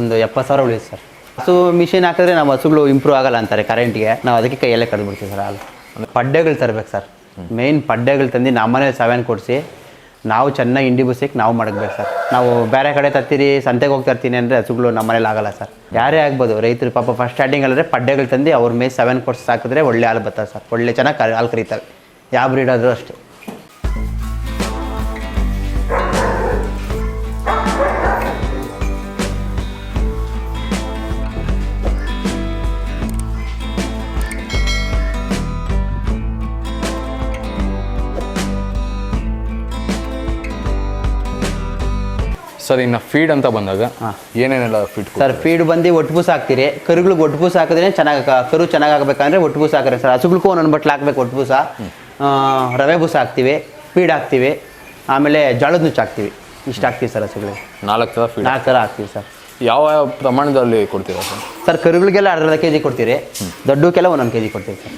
ಒಂದು ಎಪ್ಪತ್ತು ಸಾವಿರ ಉಳಿಯುತ್ತೆ ಸರ್. ಹಸು ಮಿಷಿನ್ ಹಾಕಿದ್ರೆ ನಮ್ಮ ಹಸುಗಳು ಇಂಪ್ರೂವ್ ಆಗಲ್ಲ ಅಂತಾರೆ ಕರೆಂಟ್ಗೆ ನಾವು ಅದಕ್ಕೆ ಕೈಯಲ್ಲೇ ಕಡ್ದು ಬಿಡ್ತೀವಿ ಸರ್ ಹಾಲು. ಪಡ್ಡೆಗಳು ತರ್ಬೇಕು ಸರ್. ಮೇಯ್ನ್ ಪಡ್ಡೆಗಳು ತಂದು ನಮ್ಮನೇಲಿ ಸವೆನ್ ಕೊಡಿಸಿ, ನಾವು ಚೆನ್ನಾಗಿ ಇಂಡಿ ನಾವು ಮಡಗ್ಬೇಕು ಸರ್. ನಾವು ಬೇರೆ ಕಡೆ ತರ್ತೀರಿ, ಸಂತೆಗೆ ಹೋಗಿ ತರ್ತೀನಿ ಅಂದರೆ ಹಸುಗಳು ನಮ್ಮ ಮನೇಲಿ ಆಗಲ್ಲ ಸರ್. ಯಾರೇ ಆಗ್ಬೋದು, ರೈತರು ಪಾಪ ಫಸ್ಟ್ ಸ್ಟಾರ್ಟಿಂಗ್ ಅಲ್ಲದ್ರೆ ಪಡ್ಡೆಗಳು ತಂದು ಅವ್ರ ಮೇಲೆ ಸೆವೆನ್ ಕೊಡ್ಸಿ ಹಾಕಿದ್ರೆ ಒಳ್ಳೆ ಹಾಲು ಬರ್ತಾರೆ ಸರ್. ಒಳ್ಳೆ ಚೆನ್ನಾಗಿ ಹಾಲು ಕರೀತಾರೆ. ಯಾವ ಬ್ರೀಡ್ ಆದರೂ ಅಷ್ಟೇ. ಸರ್ ಇನ್ನು ಫೀಡ್ ಅಂತ ಬಂದಾಗ ಏನೇನೆಲ್ಲ ಫೀಡ್ ಸರ್ ಫೀಡ್ ಬಂದು ಒಟ್ಟು ಹಾಕ್ತೀರಿ. ಕರುಗಳಿಗೆ ಒಟ್ಟು ಬೂಸ ಹಾಕಿದ್ರೆ ಚೆನ್ನಾಗಿ ಕರು ಚೆನ್ನಾಗಿ ಆಗಬೇಕಂದ್ರೆ ಒಟ್ಟು ಬೂಸ ಹಾಕಿದ್ರೆ ಸರ್. ಹಸುಗಳಿಗೂ ಒಂದೊಂದು ಬಟ್ಲು ಹಾಕ್ಬೇಕು ಒಟ್ಟು ಬೂಸ ಆ, ರವೆ ಬೂಸ ಹಾಕ್ತೀವಿ ಫೀಡ್ ಹಾಕ್ತೀವಿ. ಆಮೇಲೆ ಜೋಳದ ನುಚ್ಚು ಹಾಕ್ತೀವಿ. ಇಷ್ಟು ಹಾಕ್ತೀವಿ ಸರ್ ಹಸುಗಳಿಗೆ. ನಾಲ್ಕು ಥರ ಫೀಡ್ ನಾಲ್ಕು ಥರ ಹಾಕ್ತೀವಿ ಸರ್. ಯಾವ ಯಾವ ಪ್ರಮಾಣದಲ್ಲಿ ಕೊಡ್ತೀರಾ ಸರ್? ಸರ್ ಕರುಗಳಿಗೆಲ್ಲ ಅರ್ಧ ಕೆ ಜಿ ಕೊಡ್ತೀರಿ. ದೊಡ್ಡಕ್ಕೆಲ್ಲ ಒಂದೊಂದು ಕೆ ಜಿ ಕೊಡ್ತೀವಿ ಸರ್.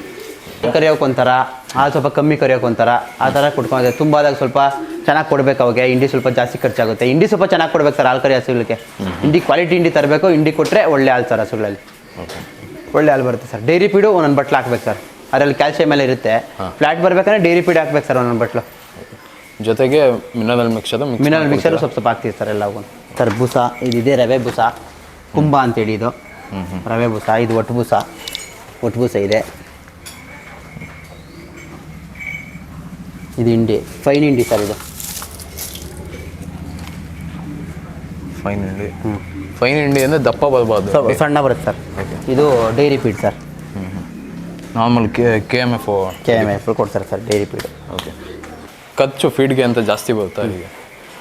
ಕರಿಯೋಕೆ ಒಂಥರ ಹಾಲು ಸ್ವಲ್ಪ ಕಮ್ಮಿ ಕರಿಯೋಕೆ ಒಂಥರ ಆ ಥರ ಕೊಡ್ಕೊಂಡಿದೆ ತುಂಬ ಆದಾಗ ಸ್ವಲ್ಪ ಚೆನ್ನಾಗಿ ಕೊಡ್ಬೇಕು ಅವಾಗ. ಇಂಡಿ ಸ್ವಲ್ಪ ಜಾಸ್ತಿ ಖರ್ಚಾಗುತ್ತೆ. ಇಂಡಿ ಸ್ವಲ್ಪ ಚೆನ್ನಾಗಿ ಕೊಡ್ಬೇಕು ಸರ್ ಹಾಲು ಕರಿ ಹಸುಗಳಿಗೆ ಇಂಡಿ ಕ್ವಾಲಿಟಿ ಇಂಡಿ ತರಬೇಕು ಇಂಡಿ ಕೊಟ್ಟರೆ ಒಳ್ಳೆ ಹಾಲು ಸರ್ ಹಸುಗಳಲ್ಲಿ. ಒಳ್ಳೆ ಹಾಲು ಬರುತ್ತೆ ಸರ್. ಡೈರಿ ಪೀಡು ಒಂದೊಂದು ಬಟ್ಲು ಹಾಕ್ಬೇಕು ಸರ್. ಅದರಲ್ಲಿ ಕ್ಯಾಲ್ಸಿಯಂ ಎಲ್ಲ ಇರುತ್ತೆ. ಫ್ಲಾಟ್ ಬರಬೇಕಂದ್ರೆ ಡೈರಿ ಪೀಡ್ ಹಾಕ್ಬೇಕು ಸರ್ ಒಂದೊಂದು ಬಟ್ಲು. ಜೊತೆಗೆ ಮಿನರಲ್ ಮಿಕ್ಸರ್ ಮಿನರಲ್ ಮಿಕ್ಸರ್ ಸ್ವಲ್ಪ ಸ್ವಲ್ಪ ಹಾಕ್ತೀವಿ ಸರ್ ಎಲ್ಲವೂ. ಸರ್ ಬೂಸ ಇದಿದೆ ರವೆ ಬೂಸ ಕುಂಬ ಅಂತೇಳಿ ಇದು. ರವೆ ಬೂಸ ಇದು ಒಟ್ಟು ಬೂಸ. ಒಟ್ಟು ಬೂಸ ಇದೆ. ಇದು ಇಂಡಿ ಫೈನ್ ಇಂಡಿ ಸರ್ ಇದು. ಫೈನ್ ಹಿಂಡಿ ಫೈನ್ ಹಿಂಡಿ ಅಂದರೆ ದಪ್ಪ ಬರಬಾರ್ದು ಸಣ್ಣ ಬರುತ್ತೆ ಸರ್. ಇದು dairy feed sir. Normal K K M F K M F ಕೊಡ್ತಾರೆ ಸರ್ ಡೈರಿ ಫೀಡ್ ಓಕೆ ಖರ್ಚು ಫೀಡ್ಗೆ ಅಂತ ಜಾಸ್ತಿ ಬರುತ್ತಾ ಈಗ?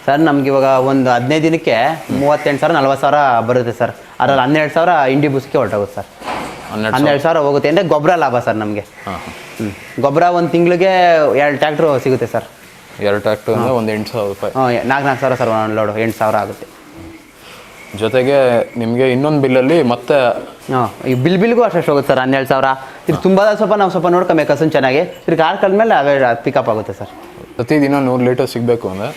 ಸರ್ ನಮ್ಗೆ ಇವಾಗ ಒಂದು ಹದಿನೈದು ದಿನಕ್ಕೆ ಮೂವತ್ತೆಂಟು ಸಾವಿರ ನಲ್ವತ್ತು ಸಾವಿರ ಬರುತ್ತೆ ಸರ್. ಅದರಲ್ಲಿ ಹನ್ನೆರಡು ಸಾವಿರ ಇಂಡಿ ಬುಸ್ಗೆ ಹೊರಟೋಗುತ್ತೆ ಸರ್. ಹನ್ನೆರಡು ಹನ್ನೆರಡು ಸಾವಿರ ಹೋಗುತ್ತೆ ಅಂದರೆ ಗೊಬ್ಬರ ಲಾಭ ಸರ್ ನಮಗೆ. ಗೊಬ್ಬರ ಒಂದು ತಿಂಗಳಿಗೆ ಎರಡು ಟ್ಯಾಕ್ಟ್ರು ಸಿಗುತ್ತೆ ಸರ್. ಎರಡು ಟ್ಯಾಕ್ಟ್ರು ಅಂದರೆ ಒಂದು ಎಂಟು ಸಾವಿರ ರೂಪಾಯಿ. ನಾಲ್ಕು ನಾಲ್ಕು ಸಾವಿರ ಸರ್ ಒಂದು ಲೋಡು ಎಂಟು ಸಾವಿರ ಆಗುತ್ತೆ. ಜೊತೆಗೆ ನಿಮಗೆ ಇನ್ನೊಂದು ಬಿಲ್ಲಲ್ಲಿ ಮತ್ತೆ ಹಾಂ ಈ ಬಿಲ್ ಬಿಲ್ಗೂ ಅಷ್ಟು ಹೋಗುತ್ತೆ ಸರ್ ಹನ್ನೆರಡು ಸಾವಿರ. ಇದು ತುಂಬ ಸ್ವಲ್ಪ ನಾವು ಸ್ವಲ್ಪ ನೋಡ್ಕೊಬೇಕು ಅಸನ್ ಚೆನ್ನಾಗಿ. ತಿರ್ಗಿ ಆರು ಕಲ್ಮೇಲೆ ಅವೇ ಪಿಕಪ್ ಆಗುತ್ತೆ ಸರ್. ಪ್ರತಿದಿನ ನೂರು ಲೀಟರ್ ಸಿಗಬೇಕು ಅಂದರೆ.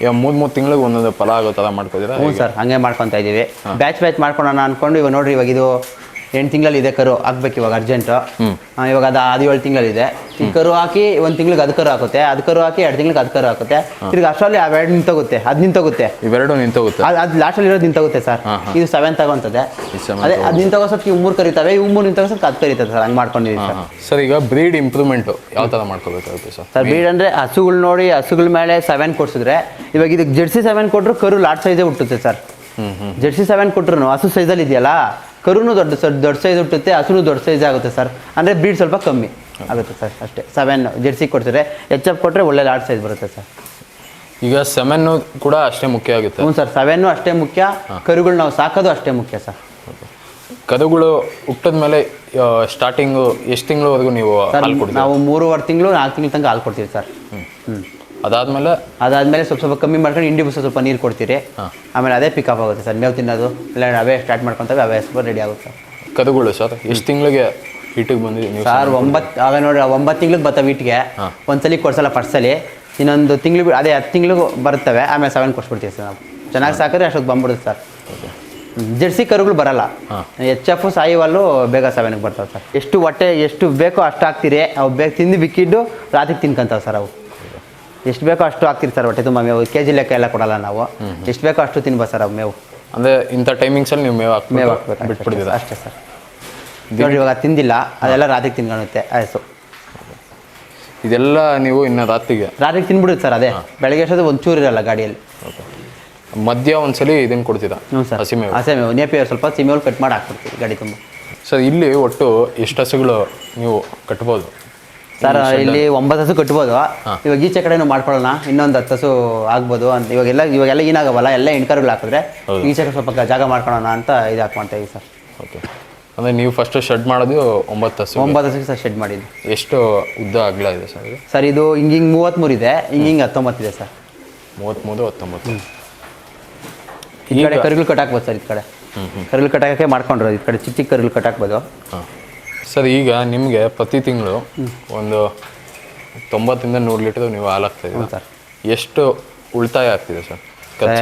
ಈಗ ಮೂರು ಮೂರು ತಿಂಗಳಿಗೆ ಒಂದೊಂದು ಫಲ ಆಗೋ ಥರ ಮಾಡ್ಕೋತೀರಾ? ಹ್ಞೂ ಸರ್ ಹಂಗೆ ಮಾಡ್ಕೊತಾ ಇದ್ದೀವಿ. ಬ್ಯಾಚ್ ಬ್ಯಾಚ್ ಮಾಡ್ಕೊಳೋಣ ಅಂದ್ಕೊಂಡು ಇವಾಗ ನೋಡ್ರಿ ಇವಾಗ ಇದು ಎಂಟು ತಿಂಗಳಲ್ಲಿ ಇದೆ ಕರು ಹಾಕ್ಬೇಕು ಇವಾಗ ಅರ್ಜೆಂಟು ಇವಾಗ ಅದು ಅದು ಏಳು ತಿಂಗಳಿದೆ ಈ ಕರು ಹಾಕಿ ಒಂದು ತಿಂಗ್ಳಿಗೆ ಅದು ಕರು ಹಾಕುತ್ತೆ. ಅದು ಕರು ಹಾಕಿ ಎರಡು ತಿಂಗ್ಳಿಗೆ ಅದು ಕರು ಹಾಕುತ್ತೆ. ತಿರ್ಗಿ ಅಷ್ಟರಲ್ಲಿ ಅವೆರಡು ನಿಂತೋಗುತ್ತೆ. ಅದು ನಿಂತೋಗುತ್ತೆ. ಇವೆರಡು ನಿಂತೋಗುತ್ತೆ. ಅದು ಅದು ಲಾಸ್ಟಲ್ಲಿ ಇರೋದು ನಿಂತೋಗುತ್ತೆ ಸರ್ ಇದು ಸೆವೆನ್ ತಗೊಂತದೆ ಅದೇ ಅದು ನಿಂತೋಗೋಸಕ್ಕೆ ಇವು ಮೂರು ಕರೀತವೆ ಇವು ಮೂರು ನಿಂತೋಗೋಸಕ್ಕೆ ಅದು ಕರಿತದೆ ಸರ್ ಹಂಗೆ ಮಾಡ್ಕೊಂಡಿದ್ದೀವಿ ಸರ್ ಸರ್ ಈಗ ಬ್ರೀಡ್ ಇಂಪ್ರೂವ್ಮೆಂಟು ಯಾವ ಥರ ಮಾಡ್ಕೋಬೇಕಾಗುತ್ತೆ ಸರ್ ಸರ್ ಬ್ರೀಡ್ ಅಂದರೆ ಹಸುಗಳು ನೋಡಿ ಹಸುಗಳ ಮೇಲೆ ಸೆವೆನ್ ಕೊಡ್ಸಿದ್ರೆ ಇವಾಗ ಇದಕ್ಕೆ ಜೆರ್ಸಿ ಸೆವೆನ್ ಕೊಟ್ಟರು ಕರು ಲಾರ್ಜ್ ಸೈಜೇ ಹುಟ್ಟುತ್ತೆ ಸರ್ ಜೆರ್ಸಿ ಸೆವೆನ್ ಕೊಟ್ಟರು ಹಸು ಸೈಜಲ್ಲಿ ಇದೆಯಲ್ಲ ಕರುನು ದೊಡ್ಡ ಸರ್ ದೊಡ್ಡ ಸೈಜ್ ಹುಟ್ಟುತ್ತೆ ಹಸುನು ದೊಡ್ಡ ಸೈಜ್ ಆಗುತ್ತೆ ಸರ್ ಅಂದರೆ ಬ್ರೀಡ್ ಸ್ವಲ್ಪ ಕಮ್ಮಿ ಆಗುತ್ತೆ ಸರ್ ಅಷ್ಟೇ. ಸೆವೆನ್ ಜೆರ್ಸಿ ಕೊಡ್ತಾರೆ ಎಚ್ ಎಫ್ ಕೊಟ್ಟರೆ ಒಳ್ಳೆ ಲಾರ್ಜ್ ಸೈಜ್ ಬರುತ್ತೆ ಸರ್ ಈಗ ಸೆಮೆನ್ನು ಕೂಡ ಅಷ್ಟೇ ಮುಖ್ಯ ಆಗುತ್ತೆ. ಹ್ಞೂ ಸರ್ ಸೆವೆನ್ನು ಅಷ್ಟೇ ಮುಖ್ಯ ಕರುಗಳು ನಾವು ಸಾಕೋದು ಅಷ್ಟೇ ಮುಖ್ಯ ಸರ್ ಕರುಗಳು ಹುಟ್ಟಿದ ಮೇಲೆ ಸ್ಟಾರ್ಟಿಂಗು ಎಷ್ಟು ತಿಂಗಳವರೆಗೂ ನೀವು ನಾವು ಮೂರುವರೆ ತಿಂಗಳು ನಾಲ್ಕು ತಿಂಗಳ ತನಕ ಹಾಲು ಕೊಡ್ತೀವಿ ಸರ್ ಹ್ಞೂ ಅದಾದಮೇಲೆ? ಅದಾದಮೇಲೆ ಸ್ವಲ್ಪ ಸ್ವಲ್ಪ ಕಮ್ಮಿ ಮಾಡ್ಕೊಂಡು ಇಂಡಿ ಬಸ್ ಸ್ವಲ್ಪ ನೀರು ಕೊಡ್ತೀರಿ. ಆಮೇಲೆ ಅದೇ ಪಿಕಪ್ ಆಗುತ್ತೆ ಸರ್. ಮೇವು ತಿನ್ನೋದು ಇಲ್ಲ ಅವೇ ಸ್ಟಾರ್ಟ್ ಮಾಡ್ಕೊತವೆ ಅವೇ ಸ್ವಲ್ಪ ರೆಡಿ ಆಗುತ್ತೆ. ಸರ್ ಕರುಗಳು ಸರ್. ಎಷ್ಟು ತಿಂಗಳಿಗೆ ಹಿಟ್ಟಿಗೆ ಬಂದಿದೆ ನೀವು ಸರ್ ಒಂಬತ್ತು ಆಗ ನೋಡಿ ಒಂಬತ್ತು ತಿಂಗ್ಳಿಗೆ ಬರ್ತವೆ ವೀಟ್ಗೆ ಒಂದ್ಸಲಿ ಕೊಡ್ಸಲ್ಲ ಫಸ್ಟ್ ಸಲಿ. ಇನ್ನೊಂದು ತಿಂಗಳು ಅದೇ ಹತ್ತು ತಿಂಗಳು ಬರ್ತವೆ ಆಮೇಲೆ ಸೆವೆನ್ ಕೊಡ್ಸ್ಬಿಡ್ತೀವಿ ಸರ್ ನಾವು. ಚೆನ್ನಾಗಿ ಸಾಕಿದ್ರೆ ಅಷ್ಟೊತ್ತು ಬಂದ್ಬಿಡುತ್ತೆ ಸರ್. ಜೆರ್ಸಿ ಕರುಗಳು ಬರಲ್ಲ. ಎಚ್ ಎಫ್ ಸಾಯಿವಲ್ಲು ಬೇಗ ಸೆವೆನ್ಗೆ ಬರ್ತವೆ ಸರ್. ಎಷ್ಟು ಹೊಟ್ಟೆ ಎಷ್ಟು ಬೇಕೋ ಅಷ್ಟು ಹಾಕ್ತೀರಿ. ಅವು ಬೇಗ ತಿಂದು ಬಿಕ್ಕಿದ್ದು ರಾತ್ರಿ ತಿನ್ಕೊಂತಾವೆ ಸರ್ ಅವು. ಎಷ್ಟು ಬೇಕೋ ಅಷ್ಟು ಹಾಕ್ತೀರಿ ಸರ್ ಹೊಟ್ಟೆ ತುಂಬ ಮೇವು. ಕೆ ಜಿ ಲೆಕ್ಕ ಎಲ್ಲ ಕೊಡಲ್ಲ ನಾವು. ಎಷ್ಟು ಬೇಕೋ ಅಷ್ಟು ತಿನ್ಬೋದು ಸರ್ ಮೇವು. ಅಂದರೆ ಇಂಥ ಟೈಮಿಂಗ್ಸಲ್ಲಿ ನೀವು ಮೇವು ಮೇವು ಹಾಕ್ಬೇಕು ಹಾಕ್ಬೇಕು ಅಷ್ಟೇ ಸರ್. ನೋಡಿ ಇವಾಗ ತಿಂದಿಲ್ಲ. ಅದೆಲ್ಲ ರಾತ್ರಿ ತಿನ್ಕೊಳುತ್ತೆ. ಆಯ್ತು ಇದೆಲ್ಲ ನೀವು ಇನ್ನು ರಾತ್ರಿಗೆ? ರಾತ್ರಿ ತಿನ್ಬಿಡುತ್ತೆ ಸರ್ ಅದೇ. ಬೆಳಗ್ಗೆ ಒಂದು ಒಂಚೂರು ಇರಲ್ಲ ಗಾಡಿಯಲ್ಲಿ. ಮಧ್ಯ ಒಂದ್ಸಲಿ ಇದನ್ನು ಕೊಡ್ತೀರಾ? ಹ್ಞೂ ಸರ್. ಹಸಿ ಮೇವು. ಹಸೆ ಮೇವು. ನೇಪಿ ಸ್ವಲ್ಪ ಸಿಮೇವು ಕಟ್ ಮಾಡಿ ಹಾಕ್ಬಿಡ್ತೀವಿ ಗಾಡಿ ತುಂಬ. ಸರ್ ಇಲ್ಲಿ ಒಟ್ಟು ಎಷ್ಟು ಹಸುಗಳು ನೀವು ಕಟ್ಬೋದು? ಸರ್ ಇಲ್ಲಿ ಒಂಬತ್ತು ಹಸು ಕಟ್ಬೋದು. ಇವಾಗ ಈಚೆ ಕಡೆನೂ ಮಾಡ್ಕೊಳ್ಳೋಣ. ಇನ್ನೊಂದು ಹತ್ತು ಹಸು ಆಗ್ಬೋದು ಅಂತ. ಇವಾಗೆಲ್ಲ ಇವಾಗೆಲ್ಲ ಏನಾಗವಲ್ಲ? ಎಲ್ಲ ಹೆಣ್ಕರುಗಳು ಹಾಕಿದ್ರೆ ಈಚೆ ಕಡೆ ಸ್ವಲ್ಪ ಜಾಗ ಮಾಡ್ಕೊಳ್ಳೋಣ ಅಂತ ಇದು ಹಾಕಿ ಮಾಡ್ತಾ ಇದೀವಿ ಸರ್ ಓಕೆ ಅಂದರೆ ನೀವು ಫಸ್ಟ್ ಶೆಡ್ ಮಾಡೋದು ಒಂಬತ್ತು ಹಸು ಒಂಬತ್ತು ಹಸುಗೆ ಸರ್ ಶೆಡ್ ಮಾಡಿದ್ದು. ಎಷ್ಟು ಉದ್ದ ಅಗಲ ಇದೆ ಸರ್ ಇದು? ಸರ್ ಇದು ಹಿಂಗೆ ಹಿಂಗೆ ಮೂವತ್ತ್ಮೂರು ಇದೆ. ಹಿಂಗೆ ಹಿಂಗೆ ಹತ್ತೊಂಬತ್ತಿದೆ ಸರ್ ಮೂವತ್ತ್ಮೂರು ಹತ್ತೊಂಬತ್ತು. ಈ ಕಡೆ ಕರುಗಳು ಕಟ್ಟಾಕ್ಬೋದು ಸರ್ ಈ ಕಡೆ. ಕರುಗಳು ಕಟ್ಟಾಕಕ್ಕೆ ಮಾಡ್ಕೊಂಡ್ರೆ. ಈ ಕಡೆ ಚಿಕ್ಕ ಚಿಕ್ಕ ಕರುಗಳು ಕಟ್ಟಾಕ್ಬೋದು ಹಾಂ. ಸರ್ ಈಗ ನಿಮಗೆ ಪ್ರತಿ ತಿಂಗಳು ಒಂದು ತೊಂಬತ್ತಿಂದ ನೂರು ಲೀಟರ್ ನೀವು ಹಾಲು ಹಾಕ್ತಾ ಇದ್ದೀರಾ ಸರ್. ಎಷ್ಟು ಉಳಿತಾಯ ಆಗ್ತಿದೆ ಸರ್?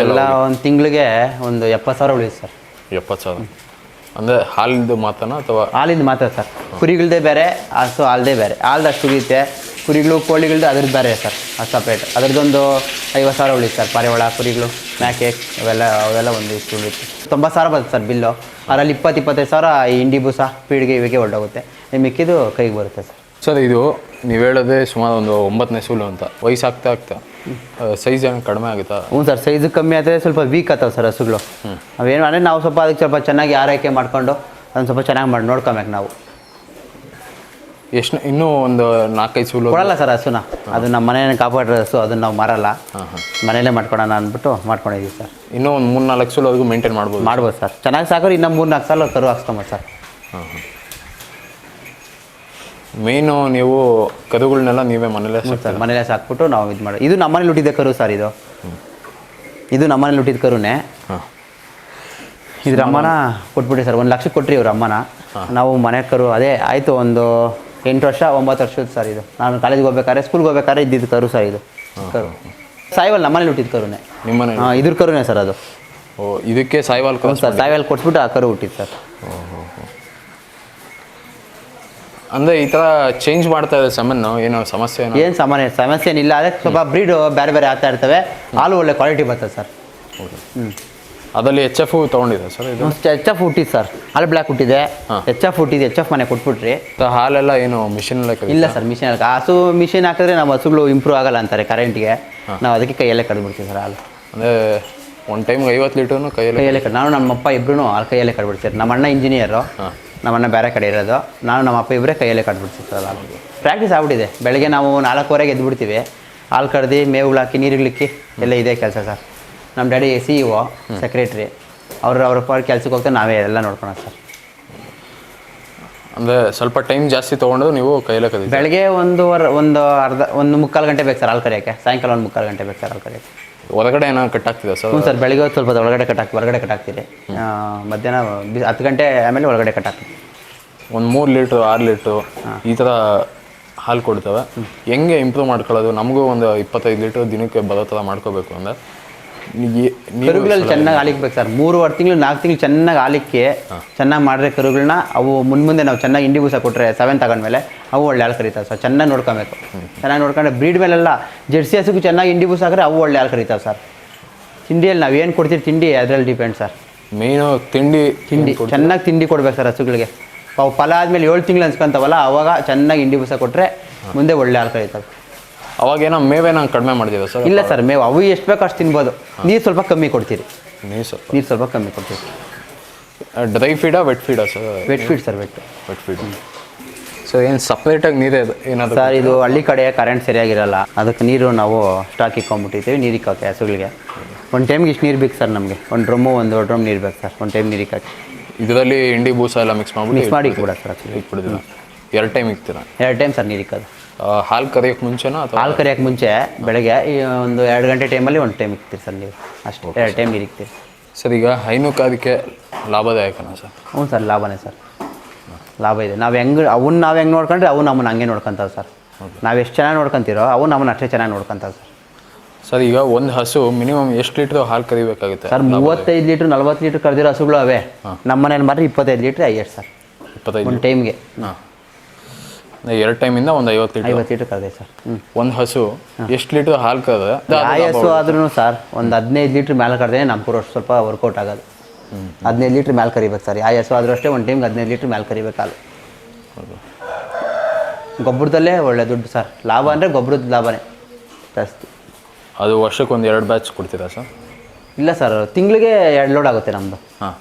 ಎಲ್ಲ ಒಂದು ತಿಂಗಳಿಗೆ ಒಂದು ಎಪ್ಪತ್ತು ಸಾವಿರ ಉಳಿಯುತ್ತೆ ಸರ್. ಎಪ್ಪತ್ತು ಸಾವಿರ? ಅಂದರೆ ಹಾಲಿಂದು ಮಾತನ ಅಥವಾ ಹಾಲಿಂದ ಮಾತ್ರ ಸರ್. ಕುರಿಗಳದೇ ಬೇರೆ ಹಸು ಹಾಲ್ದೇ ಬೇರೆ. ಹಾಲ್ದಷ್ಟು ಉಳಿಯುತ್ತೆ. ಕುರಿಗಳು ಕೋಳಿಗಳದ್ದು ಅದ್ರದ್ದು ಬೇರೆ ಸರ್ ಅದು ಸಪ್ರೇಟ್ ಅದ್ರದ್ದೊಂದು ಐವತ್ತು ಸಾವಿರ ಉಳಿತು ಸರ್ ಪಾರಿವಾಳ ಕುರಿಗಳು ಮ್ಯಾಕೆ ಅವೆಲ್ಲ ಅವೆಲ್ಲ ಒಂದು ಇಷ್ಟು ಉಳಿತು ತೊಂಬತ್ತು ಸಾವಿರ ಬರುತ್ತೆ ಸರ್ ಬಿಲ್ಲು. ಅದರಲ್ಲಿ ಇಪ್ಪತ್ತು ಇಪ್ಪತ್ತೈದು ಸಾವಿರ ಈ ಇಂಡಿ ಬೂಸ ಪೀಳಿಗೆ ಇವಿಗೆ ಹೊರಟೋಗುತ್ತೆ ಮಿಕ್ಕಿದ್ದು ಕೈಗೆ ಬರುತ್ತೆ ಸರ್. ಸರ್ ಇದು ನೀವು ಹೇಳೋದೇ ಸುಮಾರು ಒಂದು ಒಂಬತ್ತನೇ ಸೂಲು ಅಂತ. ವಯಸ್ಸಾಗ್ತಾ ಆಗ್ತಾ ಸೈಜ್ ಏನು ಕಡಿಮೆ ಆಗುತ್ತಾ? ಹ್ಞೂ ಸರ್ ಸೈಜು ಕಮ್ಮಿ ಆದರೆ ಸ್ವಲ್ಪ ವೀಕ್ ಆಗ್ತಾವೆ ಸರ್ ಹಸುಗಳು. ಅವೇನು ಅಂದರೆ ನಾವು ಸ್ವಲ್ಪ ಅದಕ್ಕೆ ಸ್ವಲ್ಪ ಚೆನ್ನಾಗಿ ಆರೈಕೆ ಮಾಡ್ಕೊಂಡು ಅದನ್ನು ಸ್ವಲ್ಪ ಚೆನ್ನಾಗಿ ಮಾಡಿ ನೋಡ್ಕೊಬೇಕು ನಾವು. ಎಷ್ಟು ಇನ್ನೂ ಒಂದು ನಾಲ್ಕೈದು ಸೂಲು ಕೊಡಲ್ಲ ಸರ್ ಹಸುನ. ಅದು ನಮ್ಮ ಮನೆಯನ್ನು ಕಾಪಾಡಿರೋ ಹಸು ಅದನ್ನ ನಾವು ಮಾರಲ್ಲ. ಮನೇಲೆ ಮಾಡ್ಕೊಳೋಣ ಅಂದ್ಬಿಟ್ಟು ಮಾಡ್ಕೊಂಡಿದ್ದೀವಿ ಸರ್. ಇನ್ನೂ ಒಂದು ಮೂರು ನಾಲ್ಕು ಸೂಲವರೆಗೂ ಮೇಂಟೈನ್ ಮಾಡ್ಬೋದು. ಮಾಡ್ಬೋದು ಸರ್. ಚೆನ್ನಾಗಿ ಸಾಕೋರು ಇನ್ನೂ ಮೂರು ನಾಲ್ಕು ಸಾಲ ಕರು ಹಾಕ್ಸ್ಕೊಂಬೋದು ಸರ್. ಮೇನು ನೀವು ಕದುಗಳನ್ನೆಲ್ಲ ನೀವೇ ಮನೇಲೆ ಸರ್ ಮನೇಲೆ ಸಾಕ್ಬಿಟ್ಟು ನಾವು ಇದು ಮಾಡಿ ಇದು ನಮ್ಮನೇಲಿ ಹುಟ್ಟಿದ ಕರು ಸರ್ ಇದು. ಇದು ನಮ್ಮನೇಲಿ ಹುಟ್ಟಿದ ಕರುನೇ. ಹಾಂ. ಇದ್ರ ಅಮ್ಮನ ಕೊಟ್ಬಿಟ್ಟು ಸರ್. ಒಂದು ಲಕ್ಷಕ್ಕೆ ಕೊಟ್ರಿ ಇವ್ರ ಅಮ್ಮನ. ನಾವು ಮನೆ ಕರು ಅದೇ ಆಯಿತು ಒಂದು ಎಂಟು ವರ್ಷ ಒಂಬತ್ತು ವರ್ಷದ ಸರ್ ಇದು. ನಾನು ಕಾಲೇಜ್ಗೆ ಹೋಗ್ಬೇಕಾದ್ರೆ ಸ್ಕೂಲ್ಗೆ ಹೋಗ್ಬೇಕಾದ್ರೆ ಇದ್ದಿದ್ದು ಕರು ಸರ್ ಇದು. ಕರು. ಸಾಯಿವಲ್ ನಮ್ಮನೇಲಿ ಹುಟ್ಟಿದ ಕರುನೆ. ನಿಮ್ಮನೆ ಹಾಂ ಇದ್ರ ಕರುನೇ ಸರ್ ಅದು. ಓ ಇದಕ್ಕೆ ಸಾಯಿವಾಲ್ ಕರು ಸರ್ ಸಾಯಿವಾಲ್ ಕೊಟ್ಬಿಟ್ಟು ಆ ಕರು ಹುಟ್ಟಿದ್ದು ಸರ್ ಅಂದರೆ ಈ ಥರ ಚೇಂಜ್ ಮಾಡ್ತಾ ಇದೆ ಸಾಮಾನು ಏನೋ ಸಮಸ್ಯೆ ಏನೋ? ಏನು ಸಾಮಾನ್ಯ ಸಮಸ್ಯೆ ಏನಿಲ್ಲ ಅದಕ್ಕೆ ಸ್ವಲ್ಪ ಬ್ರೀಡು ಬೇರೆ ಬೇರೆ ಆಗ್ತಾ ಇರ್ತವೆ. ಹಾಲು ಒಳ್ಳೆ ಕ್ವಾಲಿಟಿ ಬರ್ತದೆ ಸರ್ ಹ್ಞೂ ಅದರಲ್ಲಿ ಎಚ್ ಎಫ್ ತೊಗೊಂಡಿದೆ ಸರ್ ಇದು? ಎಚ್ ಎಫ್ ಹುಟ್ಟಿದೆ ಸರ್. ಹಾಲು ಬ್ಲ್ಯಾಕ್ ಹುಟ್ಟಿದೆ ಎಚ್ ಎಫ್ ಹುಟ್ಟಿದೆ ಎಚ್ ಎಫ್ ಮನೆ ಕೊಟ್ಬಿಟ್ರಿ. ಹಾಲೆಲ್ಲ ಏನು ಮಿಷಿನ್ ಇಲ್ಲ ಸರ್ ಮಿಷಿನ್ ಹಸು ಮಿಷಿನ್ ಹಾಕಿದ್ರೆ ನಮ್ಮ ಹಸುಗಳು ಇಂಪ್ರೂವ್ ಆಗಲ್ಲ ಅಂತಾರೆ ಕರೆಂಟ್ಗೆ ನಾವು ಅದಕ್ಕೆ ಕೈಯಲ್ಲೇ ಕಡ್ಬಿಡ್ತೀವಿ ಸರ್ ಹಾಲು. ಅಂದರೆ ಒನ್ ಟೈಮ್ಗೆ ಐವತ್ತು ಲೀಟ್ರೂ ಕೈಯಲ್ಲಿ ಕೈಯಲ್ಲೇ ಕಡ್ ನಾನು ನಮ್ಮ ಅಪ್ಪ ಇಬ್ಬರು ಹಾಲು ಕೈಯಲ್ಲೇ ಕಡ್ಬಿಡ್ತೀವಿ. ನಮ್ಮ ಅಣ್ಣ ಇಂಜಿನಿಯರು ನಮ್ಮ ಅಣ್ಣ ಬೇರೆ ಕಡೆ ಇರೋದು. ನಾನು ನಮ್ಮ ಅಪ್ಪ ಇಬ್ಬರೇ ಕೈಯಲ್ಲೇ ಕಡ್ಬಿಡ್ತೀವಿ ಸರ್ ಹಾಲು. ಪ್ರಾಕ್ಟೀಸ್ ಆಗ್ಬಿಟ್ಟಿದೆ. ಬೆಳಗ್ಗೆ ನಾವು ನಾಲ್ಕೂವರೆಗೆ ಎದ್ಬಿಡ್ತೀವಿ. ಹಾಲು ಕಡ್ದು ಮೇವುಗಳು ಹಾಕಿ ನೀರುಗಳಿಕ್ಕಿ ಎಲ್ಲ ಇದೆ ಕೆಲಸ ಸರ್. ನಮ್ಮ daddy C E O secretary ಅವ್ರು ಅವ್ರ ಪರ್ ಕೆಲ್ಸಕ್ಕೆ ಹೋಗ್ತಾರೆ ನಾವೇ ಎಲ್ಲ ನೋಡ್ಕೊಳೋದು ಸರ್. ಅಂದರೆ ಸ್ವಲ್ಪ ಟೈಮ್ ಜಾಸ್ತಿ ತೊಗೊಂಡು ನೀವು ಕೈಲೇ ಕದಿ ಬೆಳಗ್ಗೆ ಒಂದೂವರೆ ಒಂದು ಅರ್ಧ ಒಂದು ಮುಕ್ಕಾಲು ಗಂಟೆ ಬೇಕು ಸರ್ ಹಾಲು ಕರೆಯೋಕ್ಕೆ. ಸಾಯಂಕಾಲ ಒಂದು ಮುಕ್ಕಾಲು ಗಂಟೆ ಬೇಕು ಸರ್ ಹಾಲು ಕರೆಯೋಕ್ಕೆ. ಹೊರಗಡೆ ಏನೋ ಕಟ್ ಆಗ್ತಿದೆ ಸರ್? ಹ್ಞೂ ಸರ್ ಬೆಳಗ್ಗೆ ಹೊತ್ತು ಸ್ವಲ್ಪ ಹೊರಗಡೆ ಕಟ್ ಆಗ್ತೀವಿ ಹೊರಗಡೆ ಕಟ್ ಆಗ್ತೀರಿ ಮಧ್ಯಾಹ್ನ ಬಿ- ಹತ್ತು ಗಂಟೆ ಆಮೇಲೆ ಒಳಗಡೆ ಕಟ್ ಆಗ್ತೀವಿ ಒಂದು ಮೂರು ಲೀಟ್ರು ಆರು ಲೀಟ್ರು ಈ ಥರ ಹಾಲು ಕೊಡ್ತವೆ. ಹೆಂಗೆ ಇಂಪ್ರೂವ್ ಮಾಡ್ಕೊಳ್ಳೋದು? ನಮಗೂ ಒಂದು ಇಪ್ಪತ್ತೈದು ಲೀಟ್ರ್ ದಿನಕ್ಕೆ ಬರೋ ಥರ ಮಾಡ್ಕೋಬೇಕು ಅಂದರೆ ಕರುಗಳಲ್ಲಿ ಚೆನ್ನಾಗಿ ಆಲಿಕ್ಬೇಕು ಸರ್. ಮೂರುವರೆ ತಿಂಗಳು ನಾಲ್ಕು ತಿಂಗಳು ಚೆನ್ನಾಗಿ ಆಲಿಕ್ಕೆ ಚೆನ್ನಾಗಿ ಮಾಡಿದ್ರೆ ಕರುಗಳನ್ನ ಅವು ಮುನ್ಮುಂದೆ ನಾವು ಚೆನ್ನಾಗಿ ಇಂಡಿ ಬೂಸ ಕೊಟ್ಟರೆ ಸೆವೆನ್ ತಗೊಂಡ್ಮೇಲೆ ಅವು ಒಳ್ಳೆ ಹಾಲು ಕರೀತಾವೆ ಸರ್. ಚೆನ್ನಾಗಿ ನೋಡ್ಕೊಬೇಕು. ಚೆನ್ನಾಗಿ ನೋಡ್ಕೊಂಡ್ರೆ ಬ್ರೀಡ್ ಮೇಲೆಲ್ಲ ಜೆರ್ಸಿ ಹಸುಗೂ ಚೆನ್ನಾಗಿ ಇಂಡಿ ಬೂಸ ಹಾಕಿದ್ರೆ ಅವು ಒಳ್ಳೆ ಹಾಲು ಕರೀತಾವೆ ಸರ್. ತಿಂಡಿಯಲ್ಲಿ ನಾವು ಏನು ಕೊಡ್ತೀವಿ ತಿಂಡಿ? ಅದರಲ್ಲಿ ಡಿಪೆಂಡ್ ಸರ್. ಮೇಯ್ನು ತಿಂಡಿ ತಿಂಡಿ ಚೆನ್ನಾಗಿ ತಿಂಡಿ ಕೊಡ್ಬೇಕು ಸರ್ ಹಸುಗಳಿಗೆ. ಅವು ಫಲ ಆದಮೇಲೆ ಏಳು ತಿಂಗಳು ಅನ್ಸ್ಕೊಂತಾವಲ್ಲ ಅವಾಗ ಚೆನ್ನಾಗಿ ಇಂಡಿ ಬೂಸ ಕೊಟ್ಟರೆ ಮುಂದೆ ಒಳ್ಳೆ ಹಾಲು ಕರೀತಾವೆ ಅವಾಗೇನೋ ನಾವು ಕಡಿಮೆ ಮಾಡ್ತೀರಾ ಸರ್? ಇಲ್ಲ ಸರ್ ಮೇವು ಅವು ಎಷ್ಟು ಬೇಕೋ ಅಷ್ಟು ತಿನ್ಬೋದು. ನೀರು ಸ್ವಲ್ಪ ಕಮ್ಮಿ ಕೊಡ್ತೀರಿ. ನೀರು ಸ್ವಲ್ಪ. ನೀರು ಸ್ವಲ್ಪ ಕಮ್ಮಿ ಕೊಡ್ತೀರಿ. ಡ್ರೈ ಫೀಡಾ wet ಫೀಡಾ sir? Wet feed sir wet wet feed so ಏನು ಸಪ್ರೇಟಾಗಿ ನೀರೇ ಏನಾದರೂ ಸರ್ ಇದು ಹಳ್ಳಿ ಕಡೆ ಕರೆಂಟ್ ಸರಿಯಾಗಿರಲ್ಲ. ಅದಕ್ಕೆ ನೀರು ನಾವು ಸ್ಟಾಕ್ ಇಕ್ಕೊಂಬಿಟ್ಟಿದ್ದೀವಿ ನೀರು ಇಕ್ಕೋಕೆ ಹಸುಗಳಿಗೆ. ಒಂದು ಟೈಮ್ಗೆ ಇಷ್ಟು ನೀರು ಬೇಕು ಸರ್ ನಮಗೆ. ಒಂದು ಡ್ರಮ್ಮು ಒಂದು ಡ್ರಮ್ ನೀರು ಬೇಕು ಸರ್. ಒಂದು ಟೈಮ್ ನೀರು ಇಕ್ಕೋಕೆ. ಇದರಲ್ಲಿ ಇಂಡಿ ಬೂಸ ಎಲ್ಲ ಮಿಕ್ಸ್ ಮಾಡಿ ಮಿಕ್ಸ್ ಮಾಡಿ ಕೂಡ ಸರ್ ಇಟ್ಬಿಡ್ತೀರಾ ಎರಡು ಟೈಮ್ ಇಕ್ತೀರಾ? ಎರಡು ಟೈಮ್ ಸರ್ ನೀರು ಇಕ್ಕೋದು. ಹಾಲು ಕರೆಯೋಕ್ ಮುಂಚೆನೋ ಅಥವಾ? ಹಾಲು ಕರಿಯೋಕೆ ಮುಂಚೆ ಬೆಳಗ್ಗೆ ಈ ಒಂದು ಎರಡು ಗಂಟೆ ಟೈಮಲ್ಲಿ ಒಂದು ಟೈಮ್ ಇಕ್ತೀರಿ ಸರ್ ನೀವು. ಅಷ್ಟು ಎರಡು ಟೈಮ್ ಇಕ್ತೀರಿ ಸರ್ ಈಗ ಹೈನುಕ ಅದಕ್ಕೆ ಲಾಭದಾಯಕನಾ ಸರ್? ಹ್ಞೂ ಸರ್ ಲಾಭನೇ ಸರ್. ಲಾಭ ಇದೆ. ನಾವು ಹೆಂಗೆ ಅವನ್ನ ನಾವು ಹೆಂಗೆ ನೋಡ್ಕೊಂಡ್ರೆ ಅವು ನಮ್ಮನ್ನ ಹಂಗೆ ನೋಡ್ಕೊತಾವೆ ಸರ್. ನಾವು ಎಷ್ಟು ಚೆನ್ನಾಗಿ ನೋಡ್ಕೊಂತೀರೋ ಅವು ನಮ್ಮನ್ನ ಅಷ್ಟೇ ಚೆನ್ನಾಗಿ ನೋಡ್ಕೊತಾವೆ ಸರ್. ಸರ್ ಈಗ ಒಂದು ಹಸು ಮಿನಿಮಮ್ ಎಷ್ಟು ಲೀಟ್ರ್ ಹಾಲು ಕರಿಬೇಕಾಗುತ್ತೆ? ಸರ್ ಮೂವತ್ತೈದು ಲೀಟ್ರ್ ನಲ್ವತ್ತು ಲೀಟ್ರ್ ಕರೆದಿರೋ ಹಸುಗಳು ಅವೇ. ನಮ್ಮ ಮನೇಲಿ ಮಾತ್ರ ಇಪ್ಪತ್ತೈದು ಲೀಟ್ರ್ ಐಯರ್ ಸರ್. ಇಪ್ಪತ್ತೈದು ಒಂದು ಟೈಮ್ಗೆ ಹಾಂ. ಎರಡು ಟೈಮಿಂದ ಒಂದು ಐವತ್ತು ಲೀಟರ್. ಐವತ್ತು ಲೀಟರ್ ಕರೆದೆ ಸರ್. ಹ್ಞೂ ಒಂದು ಹಸು. ಎಷ್ಟು ಲೀಟರ್ ಹಾಲು ಕರೆದ್ರೆ ಯಾವ ಹಸು ಆದ್ರೂ ಸರ್ ಒಂದು ಹದಿನೈದು ಲೀಟ್ರ್ ಮೇಲೆ ಕರೆದೇ ನಮ್ಮ ಪೂರ್ವ ಸ್ವಲ್ಪ ವರ್ಕೌಟ್ ಆಗೋದು. ಹದಿನೈದು ಲೀಟ್ರ್ ಮೇಲೆ ಕರಿಬೇಕು ಸರ್. ಹಸು ಆದರೂ ಅಷ್ಟೇ ಒಂದು ಟೈಮ್ಗೆ ಹದಿನೈದು ಲೀಟ್ರ್ ಮೇಲೆ ಕರಿಬೇಕು ಹಾಲು. ಗೊಬ್ಬರದಲ್ಲೇ ಒಳ್ಳೆ ದುಡ್ಡು ಸರ್. ಲಾಭ ಅಂದರೆ ಗೊಬ್ಬರದ ಲಾಭನೇ. ಜಾಸ್ತಿ ಅದು ವರ್ಷಕ್ಕೆ ಒಂದು ಎರಡು ಬ್ಯಾಚ್ ಕೊಡ್ತೀರಾ ಸರ್? ಇಲ್ಲ ಸರ್ ತಿಂಗಳಿಗೆ ಎರಡು ಲೋಡ್ ಆಗುತ್ತೆ ನಮ್ಮದು ಹಾಂ.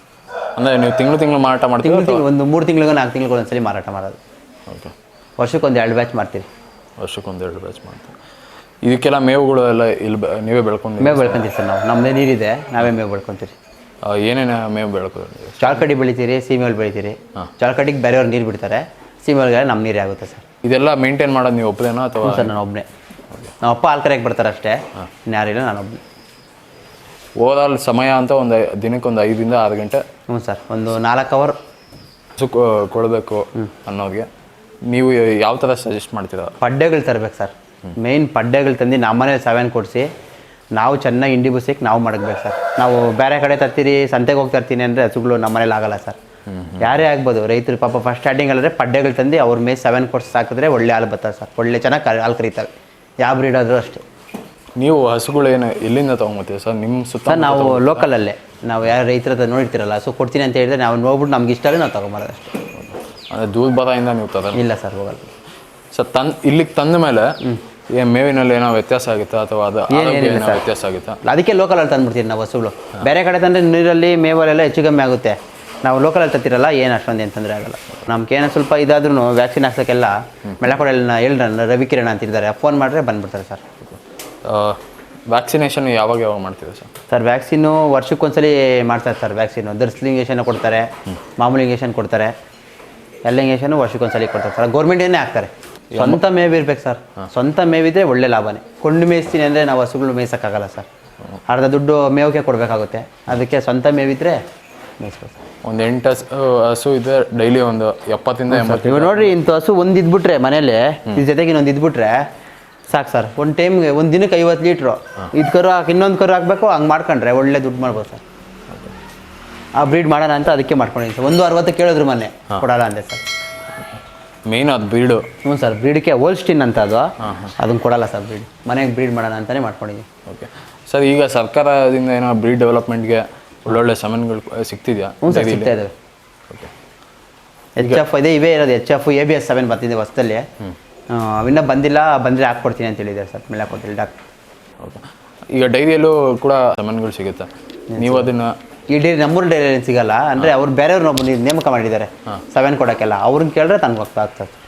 ಅಂದರೆ ನೀವು ತಿಂಗಳು ತಿಂಗಳು ಮಾರಾಟ ಮಾಡ್ತೀವಿ ಒಂದು ಮೂರು ತಿಂಗಳಿಗೂ ನಾಲ್ಕು ತಿಂಗಳಿಗೆ ಒಂದ್ಸಲಿ ಮಾರಾಟ ಮಾಡೋದು. ಓಕೆ. ವರ್ಷಕ್ಕೆ ಒಂದು ಎರಡು ಬ್ಯಾಚ್ ಮಾಡ್ತೀರಿ ವರ್ಷಕ್ಕೊಂದು ಎರಡು ಬ್ಯಾಚ್ ಮಾಡ್ತೀವಿ. ಇದಕ್ಕೆಲ್ಲ ಮೇವುಗಳು ಎಲ್ಲ ಇಲ್ಲಿ ಬೆ- ನೀವೇ ಬೆಳ್ಕೊಂಡು ಮೇವು ಬೆಳ್ಕೊಂತೀವಿ ಸರ್ ನಾವು. ನಮ್ಮದೇ ನೀರಿದೆ ನಾವೇ ಮೇವು ಬೆಳ್ಕೊಂತೀವಿ ಏನೇನು ಮೇವು ಬೆಳ್ಕೊಂಡು ಚಾಳ್ಕಡ್ಡಿ ಬೆಳಿತೀರಿ ಸೀಮೆಲ್ ಬೆಳಿತೀರಿ. ಚಾಳ್ಕಡ್ಡಿಗೆ ಬೇರೆಯವ್ರು ನೀರು ಬಿಡ್ತಾರೆ ಸೀಮೆಲ್ಗೆ ನಮ್ಮ ನೀರೇ ಆಗುತ್ತೆ ಸರ್. ಇದೆಲ್ಲ ಮೇಂಟೈನ್ ಮಾಡೋದು ನೀವು ಒಪ್ಪದೇನಾ ಅಥವಾ? ಸರ್ ನಾನು ಒಬ್ಬನೇ ನಮ್ಮ ಅಪ್ಪ ಹಾಲು ಕರೆಯಕ್ಕೆ ಬರ್ತಾರೆ ಅಷ್ಟೇ. ಇನ್ಯಾರಿಲ್ಲ ನಾನು ಒಬ್ಬನೇ ಓವರಾಲ್ ಸಮಯ ಅಂತ ಒಂದು ದಿನಕ್ಕೆ ಒಂದು ಐದರಿಂದ ಆರು ಗಂಟೆ. ಹ್ಞೂ ಸರ್ ಒಂದು ನಾಲ್ಕು ಅವರ್ ಸುಖ ಕೊಡಬೇಕು ಅನ್ನೋರಿಗೆ ನೀವು ಯಾವ ಥರ ಸಜೆಸ್ಟ್ ಮಾಡ್ತೀರಾ? ಪಡ್ಡೆಗಳು ತರಬೇಕು ಸರ್. ಮೇಯ್ನ್ ಪಡ್ಡೆಗಳು ತಂದು ನಮ್ಮನೇಲಿ ಸವೆನ್ ಕೊಡಿಸಿ ನಾವು ಚೆನ್ನಾಗಿ ಇಂಡಿ ಬುಸಿಗೆ ನಾವು ಮಡಗ್ಬೇಕು ಸರ್. ನಾವು ಬೇರೆ ಕಡೆ ತರ್ತೀರಿ ಸಂತೆಗೆ ಹೋಗಿ ತರ್ತೀನಿ ಅಂದರೆ ಹಸುಗಳು ನಮ್ಮ ಮನೇಲಿ ಆಗಲ್ಲ ಸರ್. ಯಾರೇ ಆಗ್ಬೋದು ರೈತರು ಪಾಪ ಫಸ್ಟ್ ಸ್ಟಾರ್ಟಿಂಗ್ ಅಲ್ಲದೆ ಪಡ್ಡೆಗಳು ತಂದು ಅವ್ರ ಮೇ ಸೆವೆನ್ ಕೋರ್ಸ್ ಹಾಕಿದ್ರೆ ಒಳ್ಳೆ ಹಾಲು ಬರ್ತಾರೆ ಸರ್. ಒಳ್ಳೆ ಚೆನ್ನಾಗಿ ಹಾಲು ಕರೀತವೆ. ಯಾವ ಬ್ರೀಡ್ ಆದರೂ ಅಷ್ಟೇ. ನೀವು ಹಸುಗಳು ಏನು ಎಲ್ಲಿಂದ ತೊಗೊಂಬತ್ತೀವಿ ಸರ್? ನಿಮ್ಮ ಸುತ್ತ ನಾವು ಲೋಕಲಲ್ಲೇ ನಾವು ಯಾರು ರೈತರ ಹತ್ರ ನೋಡಿರ್ತೀರಲ್ಲ ಸೊ ಕೊಡ್ತೀನಿ ಅಂತ ಹೇಳಿದ್ರೆ ನಾವು ನೋಡ್ಬಿಟ್ಟು ನಮ್ಗೆ ಇಷ್ಟ ನಾವು ತೊಗೊಂಬರೋದು ಅಷ್ಟೇ. ದೂರ ಬದಾಯಿಂದ ನೀವು ಇಲ್ಲ ಸರ್ ಹೋಗಲ್ಲ. ಸರ್ ತನ್ ಇಲ್ಲಿಗೆ ತಂದ ಮೇಲೆ ಏನ್ ಮೇವಿನಲ್ಲಿ ಏನೋ ವ್ಯತ್ಯಾಸ ಆಗುತ್ತಾ ಅಥವಾ ಅದು ಏನೋ ವ್ಯತ್ಯಾಸ ಆಗುತ್ತಾ? ಅದಕ್ಕೆ ಲೋಕಲಲ್ಲಿ ತಂದ್ಬಿಡ್ತೀವಿ ನಾವು ಹಸುಗಳು. ಬೇರೆ ಕಡೆ ತಂದರೆ ನೀರಲ್ಲಿ ಮೇವಲ್ಲೆಲ್ಲ ಹೆಚ್ಚು ಕಮ್ಮಿ ಆಗುತ್ತೆ. ನಾವು ಲೋಕಲಲ್ಲಿ ತತ್ತಿರಲ್ಲ ಏನು ಅಷ್ಟೊಂದು ಏನು ತೊಂದರೆ ಆಗಲ್ಲ. ನಮ್ಗೇನೋ ಸ್ವಲ್ಪ ಇದಾದ್ರೂ ವ್ಯಾಕ್ಸಿನ್ ಹಾಕ್ಸೋಕ್ಕೆಲ್ಲ ಮೆಳಕೊಡೆಲ್ಲ ಹೇಳ್ರ ರವಿಕಿರಣ ಅಂತಿದ್ದಾರೆ ಫೋನ್ ಮಾಡಿದ್ರೆ ಬಂದ್ಬಿಡ್ತಾರೆ ಸರ್. ವ್ಯಾಕ್ಸಿನೇಷನ್ ಯಾವಾಗ ಯಾವಾಗ ಮಾಡ್ತೀವಿ ಸರ್? ಸರ್ ವ್ಯಾಕ್ಸಿನ್ನು ವರ್ಷಕ್ಕೊಂದ್ಸಲಿ ಮಾಡ್ತಾರೆ ಸರ್ ವ್ಯಾಕ್ಸಿನು ದರ್ಸ್ಲಿಂಗೇಷನ್ ಇಂಜೆಕ್ಷನ್ ಕೊಡ್ತಾರೆ ಮಾಮೂಲಿ ಇಂಜೆಕ್ಷನ್ ಕೊಡ್ತಾರೆ. ಎಲ್ಲ ವರ್ಷಕ್ಕೆ ವರ್ಷಕ್ಕೊಂದ್ಸಲಿ ಕೊಡ್ತಾರೆ ಸರ್. ಗೌರ್ಮೆಂಟೇನೇ ಹಾಕ್ತಾರೆ. ಸ್ವಂತ ಮೇವಿರ್ಬೇಕು ಸರ್. ಸ್ವಂತ ಮೇವಿದ್ರೆ ಒಳ್ಳೆ ಲಾಭನೇ. ಕೊಂಡು ಮೇಯಿಸ್ತೀನಿ ಅಂದರೆ ನಾವು ಹಸುಗಳು ಮೇಯ್ಸೋಕ್ಕಾಗಲ್ಲ ಸರ್. ಅರ್ಧ ದುಡ್ಡು ಮೇವಕ್ಕೆ ಕೊಡಬೇಕಾಗುತ್ತೆ. ಅದಕ್ಕೆ ಸ್ವಂತ ಮೇವಿದ್ರೆ ಮೇಯಿಸ್ಬೇಕು ಸರ್. ಒಂದು ಎಂಟು ಹಸು ಹಸು ಇದೆ ಡೈಲಿ ಒಂದು ಎಪ್ಪತ್ತಿಂದ ಎಂಬತ್ತು ಇವಾಗ ನೋಡ್ರಿ ಇಂಥ ಹಸು ಒಂದು ಇದ್ಬಿಟ್ರೆ ಮನೇಲಿ ಇದ್ರ ಜೊತೆಗೆ ಇನ್ನೊಂದು ಇದ್ಬಿಟ್ರೆ ಸಾಕು ಸರ್. ಒಂದು ಟೈಮ್ಗೆ ಒಂದು ದಿನಕ್ಕೆ ಐವತ್ತು ಲೀಟ್ರು. ಇದು ಕರು ಹಾಕಿ ಇನ್ನೊಂದು ಕರು ಹಾಕಬೇಕು ಹಂಗೆ ಮಾಡ್ಕೊಂಡ್ರೆ ಒಳ್ಳೆ ದುಡ್ಡು ಮಾಡ್ಬೋದು ಸರ್. ಆ ಬ್ರೀಡ್ ಮಾಡೋಣ ಅಂತ ಅದಕ್ಕೆ ಮಾಡ್ಕೊಂಡಿದ್ದೀನಿ ಸರ್. ಒಂದು ಅರವತ್ತು ಕೇಳಿದ್ರು ಮೊನ್ನೆ ಕೊಡಲ್ಲ ಅಂದೆ ಸರ್. ಮೇನ್ ಅದು ಬ್ರೀಡು. ಹ್ಞೂ ಸರ್ ಬ್ರೀಡ್ಗೆ ಹೋಲ್ಸ್ಟಿನ್ ಅಂತ ಅದು. ಅದನ್ನು ಕೊಡಲ್ಲ ಸರ್ ಬ್ರೀಡ್. ಮನೆಗೆ ಬ್ರೀಡ್ ಮಾಡೋಣ ಅಂತಲೇ ಮಾಡ್ಕೊಂಡಿದ್ದೀನಿ. ಓಕೆ. ಸರ್ ಈಗ ಸರ್ಕಾರದಿಂದ ಏನೋ ಬ್ರೀಡ್ ಡೆವಲಪ್ಮೆಂಟ್ಗೆ ಒಳ್ಳೊಳ್ಳೆ ಸಮನ್ಗಳು ಸಿಗ್ತಿದೆಯಾ? ಹ್ಞೂ ಸರ್ ಸಿಗ್ತಾ ಇದ್ದಾವೆ ಓಕೆ. ಎಚ್ ಎಫ್ ಇದೆ ಇವೇ ಇರೋದು H F A B S seven ಬರ್ತಿದೆ ಹೊಸದಲ್ಲಿ. ಇನ್ನೂ ಬಂದಿಲ್ಲ ಬಂದರೆ ಹಾಕ್ಕೊಡ್ತೀನಿ ಅಂತ ಹೇಳಿದ್ದಾರೆ ಸರ್ ಮೇಲೆ ಹಾಕ್ಕೊಡ್ತೀನಿ ಡಾಕ್ಟರ್. ಓಕೆ. ಈಗ ಡೈರಿಯಲ್ಲೂ ಕೂಡ ಸಮನ್ಗಳು ಸಿಗುತ್ತೆ. ನೀವು ಅದನ್ನ ಈ ಡೈರಿ ನಮ್ಮೂರು ಡೈರಿ ಸಿಗಲ್ಲ. ಅಂದರೆ ಅವ್ರು ಬೇರೆಯವ್ರನ್ನ ಒಬ್ಬ ನೇಮಕ ಮಾಡಿದ್ದಾರೆ. ಸೆವೆನ್ ಕೊಡೋಕ್ಕೆಲ್ಲ. ಅವ್ರನ್ನ ಕೇಳಿದ್ರೆ ತನ್ಗೆ ಹೋಗ್ತಾ ಆಗ್ತದೆ